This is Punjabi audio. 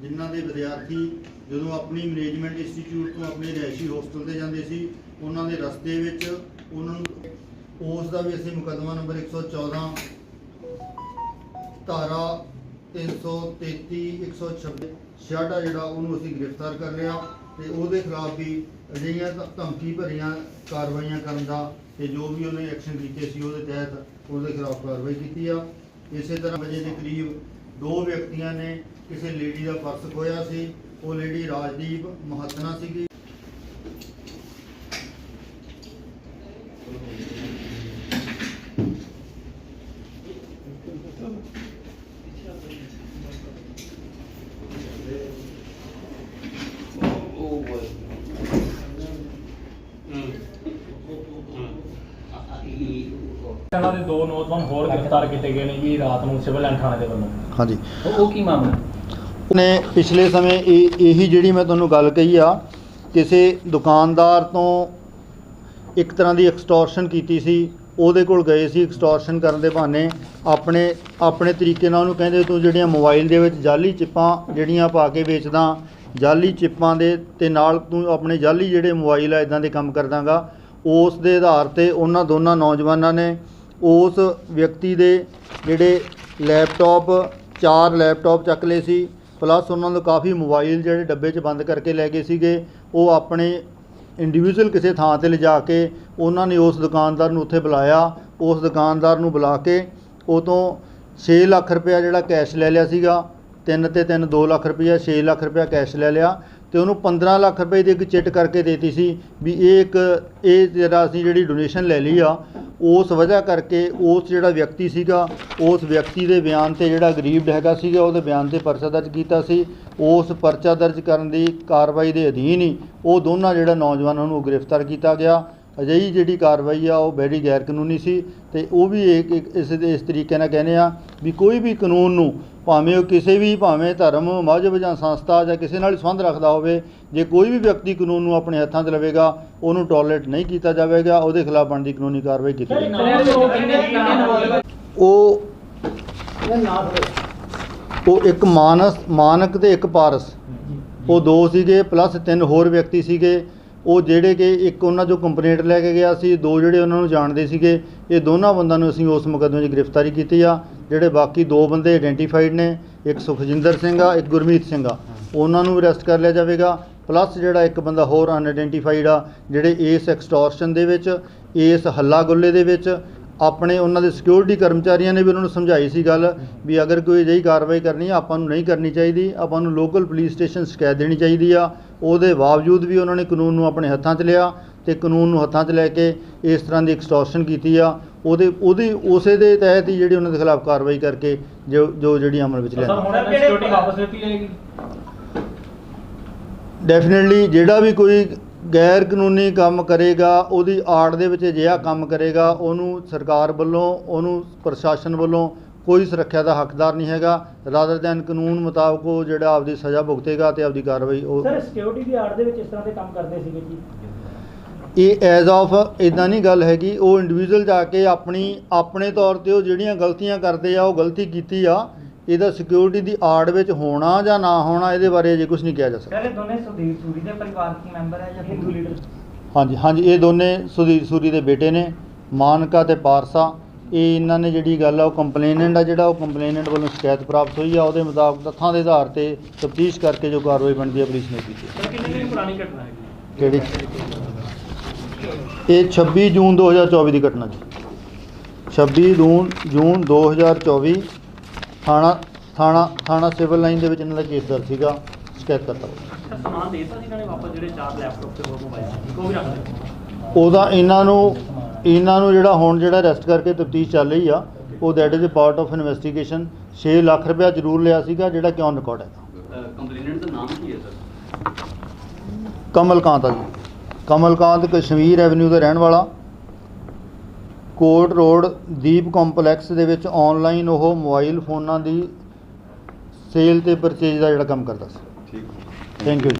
ਜਿਨ੍ਹਾਂ ਦੇ ਵਿਦਿਆਰਥੀ ਜਦੋਂ ਆਪਣੀ ਮੈਨੇਜਮੈਂਟ ਇੰਸਟੀਚਿਊਟ ਤੋਂ ਆਪਣੇ ਰਿਹਾਇਸ਼ੀ ਹੋਸਟਲ ਤੇ ਜਾਂਦੇ ਸੀ, ਉਹਨਾਂ ਦੇ ਰਸਤੇ ਵਿੱਚ ਉਹਨਾਂ ਨੂੰ ਉਸ ਦਾ ਵੀ ਅਸੀਂ ਮੁਕੱਦਮਾ ਨੰਬਰ 114 ਧਾਰਾ 333 126 ਛਿਆਟਾ ਜਿਹੜਾ ਉਹਨੂੰ ਅਸੀਂ ਗ੍ਰਿਫਤਾਰ ਕਰ ਲਿਆ ਤੇ ਉਹਦੇ ਖਿਲਾਫ ਵੀ ਅਜਿਹੀਆਂ ਧਮਕੀ ਭਰੀਆਂ ਕਾਰਵਾਈਆਂ ਕਰਨ ਦਾ ਤੇ ਜੋ ਵੀ ਉਹਨੇ ਐਕਸ਼ਨ ਕੀਤੇ ਸੀ ਉਹਦੇ ਤਹਿਤ ਉਹਦੇ ਖਿਲਾਫ ਕਾਰਵਾਈ ਕੀਤੀ ਆ। ਇਸੇ ਤਰ੍ਹਾਂ ਵਜੇ ਦੇ ਕਰੀਬ ਦੋ ਵਿਅਕਤੀਆਂ ਨੇ ਕਿਸੇ ਲੇਡੀ ਦਾ ਪਰਸ ਖੋਇਆ ਸੀ ਉਹ ਲੇਡੀ ਰਾਜਦੀਪ ਮਹੱਤਨਾ ਸੀਗੀ। ਇਹਨਾਂ ਦੇ ਦੋ ਨੌਜਵਾਨ ਹੋਰ ਗ੍ਰਿਫਤਾਰ ਕੀਤੇ ਗਏ ਨੇ ਜੀ ਰਾਤ ਨੂੰ ਸਿਵਲ ਲਾਈਨ ਥਾਣੇ ਦੇ ਵੱਲੋਂ। ਹਾਂਜੀ। ਉਹ- ਉਹ ਕੀ ਮਾਮਲਾ? ਨੇ ਪਿਛਲੇ ਸਮੇਂ ਇਹ ਇਹੀ ਜਿਹੜੀ ਮੈਂ ਤੁਹਾਨੂੰ ਗੱਲ ਕਹੀ ਆ ਕਿਸੇ ਦੁਕਾਨਦਾਰ ਤੋਂ ਇੱਕ ਤਰ੍ਹਾਂ ਦੀ ਐਕਸਟੋਰਸ਼ਨ ਕੀਤੀ ਸੀ ਉਹਦੇ ਕੋਲ ਗਏ ਸੀ ਐਕਸਟੋਰਸ਼ਨ ਕਰਨ ਦੇ ਬਹਾਨੇ ਆਪਣੇ ਆਪਣੇ ਤਰੀਕੇ ਨਾਲ ਉਹਨੂੰ ਕਹਿੰਦੇ ਤੂੰ ਜਿਹੜੀਆਂ ਮੋਬਾਈਲ ਦੇ ਵਿੱਚ ਜਾਲੀ ਚਿੱਪਾਂ ਜਿਹੜੀਆਂ ਪਾ ਕੇ ਵੇਚਦਾ ਜਾਲੀ ਚਿੱਪਾਂ ਦੇ ਤੇ ਨਾਲ ਤੂੰ ਆਪਣੇ ਜਾਲੀ ਜਿਹੜੇ ਮੋਬਾਈਲ ਆ ਇਦਾਂ ਦੇ ਕੰਮ ਕਰਦਾਗਾ ਉਸ ਦੇ ਆਧਾਰ ਤੇ ਉਹਨਾਂ ਦੋਨਾਂ ਨੌਜਵਾਨਾਂ ਨੇ ਉਸ ਵਿਅਕਤੀ ਦੇ ਜਿਹੜੇ ਲੈਪਟਾਪ, ਚਾਰ ਲੈਪਟਾਪ ਚੱਕ ਲਏ ਸੀ ਪਲੱਸ ਉਹਨਾਂ ਨੂੰ ਕਾਫੀ ਮੋਬਾਈਲ ਜਿਹੜੇ ਡੱਬੇ 'ਚ ਬੰਦ ਕਰਕੇ ਲੈ ਗਏ ਸੀਗੇ, ਉਹ ਆਪਣੇ ਇੰਡੀਵਿਜੂਅਲ ਕਿਸੇ ਥਾਂ ਤੇ ਲਿਜਾ ਕੇ ਉਹਨਾਂ ਨੇ ਉਸ ਦੁਕਾਨਦਾਰ ਨੂੰ ਉੱਥੇ ਬੁਲਾਇਆ, ਉਸ ਦੁਕਾਨਦਾਰ ਨੂੰ ਬੁਲਾ ਕੇ ਉਹ ਤੋਂ 6 ਲੱਖ ਰੁਪਇਆ ਜਿਹੜਾ ਕੈਸ਼ ਲੈ ਲਿਆ ਸੀਗਾ, ਤਿੰਨ ਤੇ ਤਿੰਨ 2 ਲੱਖ ਰੁਪਇਆ 6 ਲੱਖ ਰੁਪਇਆ ਕੈਸ਼ ਲੈ ਲਿਆ ਤੇ ਉਹਨੂੰ 15 ਲੱਖ ਰੁਪਏ ਦੀ ਇੱਕ ਚਿੱਟ ਕਰਕੇ ਦੇਤੀ ਸੀ ਵੀ ਇਹ ਇੱਕ, ਇਹ ਜਿਹੜਾ ਅਸੀਂ ਜਿਹੜੀ ਡੋਨੇਸ਼ਨ ਲੈ ਲਈ ਆ ਉਸ ਵਜ੍ਹਾ ਕਰਕੇ ਉਸ ਜਿਹੜਾ ਵਿਅਕਤੀ ਸੀਗਾ, ਉਸ ਵਿਅਕਤੀ ਦੇ ਬਿਆਨ ਤੇ ਜਿਹੜਾ ਗਰੀਬ ਹੈਗਾ ਸੀਗਾ, ਉਹਦੇ ਬਿਆਨ ਤੇ ਪਰਚਾ ਦਰਜ ਕੀਤਾ ਸੀ। ਉਸ ਪਰਚਾ ਦਰਜ ਕਰਨ ਦੀ ਕਾਰਵਾਈ ਦੇ ਅਧੀਨ ਹੀ ਉਹ ਦੋਨਾਂ ਜਿਹੜਾ ਨੌਜਵਾਨਾਂ ਨੂੰ ਗ੍ਰਿਫਤਾਰ ਕੀਤਾ ਗਿਆ। ਅਜਿਹੀ ਜਿਹੜੀ ਕਾਰਵਾਈ ਆ ਉਹ ਬੜੀ ਗੈਰ ਕਾਨੂੰਨੀ ਸੀ ਤੇ ਉਹ ਵੀ ਇੱਕ ਇਸ ਇਸ ਤਰੀਕੇ ਨਾਲ ਕਹਿੰਦੇ ਆ ਵੀ ਕੋਈ ਵੀ ਕਾਨੂੰਨ ਨੂੰ ਭਾਵੇਂ ਉਹ ਕਿਸੇ ਵੀ ਭਾਵੇਂ ਧਰਮ ਮਜ਼ਹਬ ਜਾਂ ਸੰਸਥਾ ਜਾਂ ਕਿਸੇ ਨਾਲ ਹੀ ਸੰਬੰਧ ਰੱਖਦਾ ਹੋਵੇ ਜੇ ਕੋਈ ਵੀ ਵਿਅਕਤੀ ਕਾਨੂੰਨ ਨੂੰ ਆਪਣੇ ਹੱਥਾਂ 'ਚ ਲਵੇਗਾ ਉਹਨੂੰ ਟੋਲਰੇਟ ਨਹੀਂ ਕੀਤਾ ਜਾਵੇਗਾ ਉਹਦੇ ਖਿਲਾਫ ਬਣਦੀ ਕਾਨੂੰਨੀ ਕਾਰਵਾਈ ਕੀਤੀ ਜਾਵੇਗੀ। ਉਹ ਉਹ ਇੱਕ ਮਾਨਸ ਮਾਨਕ ਤੇ ਇੱਕ ਪਾਰਸ। ਉਹ ਦੋ ਸੀਗੇ ਪਲੱਸ ਤਿੰਨ ਹੋਰ ਵਿਅਕਤੀ ਸੀਗੇ। ਉਹ ਜਿਹੜੇ ਕਿ ਇੱਕ ਉਹਨਾਂ ਚੋਂ ਕੰਪਲੇਂਟ ਲੈ ਕੇ ਗਿਆ ਸੀ, ਦੋ ਜਿਹੜੇ ਉਹਨਾਂ ਨੂੰ ਜਾਣਦੇ ਸੀਗੇ, ਇਹ ਦੋਨਾਂ ਬੰਦਿਆਂ ਨੂੰ ਅਸੀਂ ਉਸ ਮੁਕੱਦਮੇ 'ਚ ਗ੍ਰਿਫਤਾਰੀ ਕੀਤੀ ਆ। ਜਿਹੜੇ ਬਾਕੀ ਦੋ ਬੰਦੇ ਆਇਡੈਂਟੀਫਾਈਡ ਨੇ, ਇੱਕ ਸੁਖਜਿੰਦਰ ਸਿੰਘ ਆ, ਇੱਕ ਗੁਰਮੀਤ ਸਿੰਘ ਆ। ਉਹਨਾਂ ਨੂੰ ਅਰੈਸਟ ਕਰ ਲਿਆ ਜਾਵੇਗਾ ਪਲੱਸ ਜਿਹੜਾ ਇੱਕ ਬੰਦਾ ਹੋਰ ਅਨਆਇਡੈਂਟੀਫਾਈਡ ਆ, ਜਿਹੜੇ ਇਸ ਐਕਸਟੋਰਸ਼ਨ ਦੇ ਵਿੱਚ, ਇਸ ਹੱਲਾ ਗੁੱਲੇ ਦੇ ਵਿੱਚ ਆਪਣੇ ਉਹਨਾਂ ਦੇ ਸਿਕਿਉਰਿਟੀ ਕਰਮਚਾਰੀਆਂ ਨੇ ਵੀ ਉਹਨਾਂ ਨੂੰ ਸਮਝਾਈ ਸੀ ਗੱਲ ਵੀ ਅਗਰ ਕੋਈ ਅਜਿਹੀ ਕਾਰਵਾਈ ਕਰਨੀ ਆ ਆਪਾਂ ਨੂੰ ਨਹੀਂ ਕਰਨੀ ਚਾਹੀਦੀ ਆਪਾਂ ਨੂੰ ਲੋਕਲ ਪੁਲਿਸ ਸਟੇਸ਼ਨ ਸ਼ਿਕਾਇਤ ਦੇਣੀ ਚਾਹੀਦੀ ਆ। ਉਹਦੇ ਬਾਵਜੂਦ ਵੀ ਉਹਨਾਂ ਨੇ ਕਾਨੂੰਨ ਨੂੰ ਆਪਣੇ ਹੱਥਾਂ 'ਚ ਲਿਆ ਤੇ ਕਾਨੂੰਨ ਨੂੰ ਹੱਥਾਂ 'ਚ ਲੈ ਕੇ ਇਸ ਤਰ੍ਹਾਂ ਦੀ ਐਕਸਟੋਰਸ਼ਨ ਕੀਤੀ ਆ। ਉਹਦੇ ਉਹਦੀ ਉਸੇ ਦੇ ਤਹਿਤ ਹੀ ਜਿਹੜੀ ਉਹਨਾਂ ਦੇ ਖਿਲਾਫ ਕਾਰਵਾਈ ਕਰਕੇ ਜੋ ਜੋ ਜਿਹੜੀ ਅਮਲ ਵਿੱਚ ਜਾਏਗੀ? ਡੈਫੀਨਿਟਲੀ ਜਿਹੜਾ ਵੀ ਕੋਈ ਗੈਰ ਕਾਨੂੰਨੀ ਕੰਮ ਕਰੇਗਾ ਉਹਦੀ ਆੜ ਦੇ ਵਿੱਚ ਅਜਿਹਾ ਕੰਮ ਕਰੇਗਾ ਉਹਨੂੰ ਸਰਕਾਰ ਵੱਲੋਂ ਉਹਨੂੰ ਪ੍ਰਸ਼ਾਸਨ ਵੱਲੋਂ ਕੋਈ ਸੁਰੱਖਿਆ ਦਾ ਹੱਕਦਾਰ ਨਹੀਂ ਹੈਗਾ। ਰਾਦਰ ਦੈਨ ਕਾਨੂੰਨ ਮੁਤਾਬਕ ਉਹ ਜਿਹੜਾ ਆਪਦੀ ਸਜ਼ਾ ਭੁਗਤੇਗਾ ਤੇ ਆਪਦੀ ਕਾਰਵਾਈ ਉਹ ਸਰ ਸਿਕਿਉਰਿਟੀ ਦੀ ਆੜ ਦੇ ਵਿੱਚ ਇਸ ਤਰ੍ਹਾਂ ਦੇ ਕੰਮ ਕਰਦੇ ਸੀਗੇ ਜੀ? ਇਹ ਐਜ਼ ਆਫ ਇਦਾਂ ਨਹੀਂ ਗੱਲ ਹੈਗੀ। ਉਹ ਇੰਡੀਵਿਜੂਅਲ ਜਾ ਕੇ ਆਪਣੀ ਆਪਣੇ ਤੌਰ ਤੇ ਉਹ ਜਿਹੜੀਆਂ ਗਲਤੀਆਂ ਕਰਦੇ ਆ ਉਹ ਗਲਤੀ ਕੀਤੀ ਆ। ਇਹਦਾ ਸਿਕਿਉਰਿਟੀ ਦੀ ਆੜ ਵਿੱਚ ਹੋਣਾ ਜਾਂ ਨਾ ਹੋਣਾ ਇਹਦੇ ਬਾਰੇ ਅਜੇ ਕੁਝ ਨਹੀਂ ਕਿਹਾ ਜਾ ਸਕਦਾ। ਸਰ ਇਹ ਦੋਨੇ ਸੁਦੀਪ ਸੂਰੀ ਦੇ ਪਰਿਵਾਰ ਕੀ ਮੈਂਬਰ ਹੈ ਜਾਂ ਹਿੰਦੂ ਲੀਡਰ? ਹਾਂਜੀ ਹਾਂਜੀ ਇਹ ਦੋਨੇ ਸੁਧੀਰ ਸੂਰੀ ਦੇ ਬੇਟੇ ਨੇ ਮਾਨਕਾ ਤੇ ਪਾਰਸਾ। ਇਹ ਇਹਨਾਂ ਨੇ ਜਿਹੜੀ ਗੱਲ ਆ ਉਹ ਕੰਪਲੇਨੈਂਟ ਆ ਜਿਹੜਾ ਉਹ ਕੰਪਲੇਨੈਂਟ ਵੱਲੋਂ ਸ਼ਿਕਾਇਤ ਪ੍ਰਾਪਤ ਹੋਈ ਆ ਉਹਦੇ ਮੁਤਾਬਕ ਤੱਥਾਂ ਦੇ ਆਧਾਰ ਤੇ ਤਫਤੀਸ਼ ਕਰਕੇ ਜੋ ਕਾਰਵਾਈ ਬਣਦੀ ਹੈ ਪੁਲਿਸ ਨੇ ਕੀਤੀ ਕਿੰਨੇ ਦਿਨ ਪੁਰਾਣੀ ਘਟਨਾ ਹੈ? ਕਿਹੜੀ? ਇਹ 26 ਜੂਨ 2024 ਦੀ ਘਟਨਾ ਜੀ। 26 ਜੂਨ ਜੂਨ 2024 ਥਾਣਾ ਥਾਣਾ ਥਾਣਾ ਸਿਵਲ ਲਾਈਨ ਦੇ ਵਿੱਚ ਇਹਨਾਂ ਦਾ ਕੇਸ ਦਰਜ ਸੀਗਾ ਸ਼ਿਕਾਇਤ ਕਰਤਾ। ਸਰ ਸਮਾਨ ਦੇਤਾ ਸੀ ਇਹਨਾਂ ਨੇ ਵਾਪਸ ਜਿਹੜੇ ਚਾਰ ਲੈਪਟਾਪ ਤੇ ਹੋਰ ਮੋਬਾਈਲ ਸੀ ਕੋਈ ਵੀ ਰੱਖ ਲਿਆ ਉਹਦਾ ਇਹਨਾਂ ਨੂੰ ਇਹਨਾਂ ਨੂੰ ਜਿਹੜਾ ਹੁਣ ਜਿਹੜਾ ਅਰੈਸਟ ਕਰਕੇ ਤਫਤੀਸ਼ ਚੱਲ ਰਹੀ ਆ ਉਹ that is a part of investigation 6 lakh ਰੁਪਇਆ ਜ਼ਰੂਰ ਲਿਆ ਸੀਗਾ ਜਿਹੜਾ ਕਿ ਔਨ ਰਿਕਾਰਡ ਹੈ ਕੰਪਲੇਨੈਂਟ ਦਾ ਨਾਮ ਕੀ ਹੈ ਸਰ? ਕਮਲਕਾਂਤ ਆ ਜੀ। ਕਮਲਕਾਂਤ ਕਸ਼ਮੀਰ ਐਵਨਿਊ ਦਾ ਰਹਿਣ ਵਾਲਾ। ਕੋਰਟ ਰੋਡ ਦੀਪ ਕੰਪਲੈਕਸ ਦੇ ਵਿੱਚ ਆਨਲਾਈਨ ਉਹ ਮੋਬਾਈਲ ਫੋਨਾਂ ਦੀ ਸੇਲ ਤੇ ਪਰਚੇਜ ਦਾ ਜਿਹੜਾ ਕੰਮ ਕਰਦਾ ਸੀ। ਠੀਕ ਥੈਂਕ ਯੂ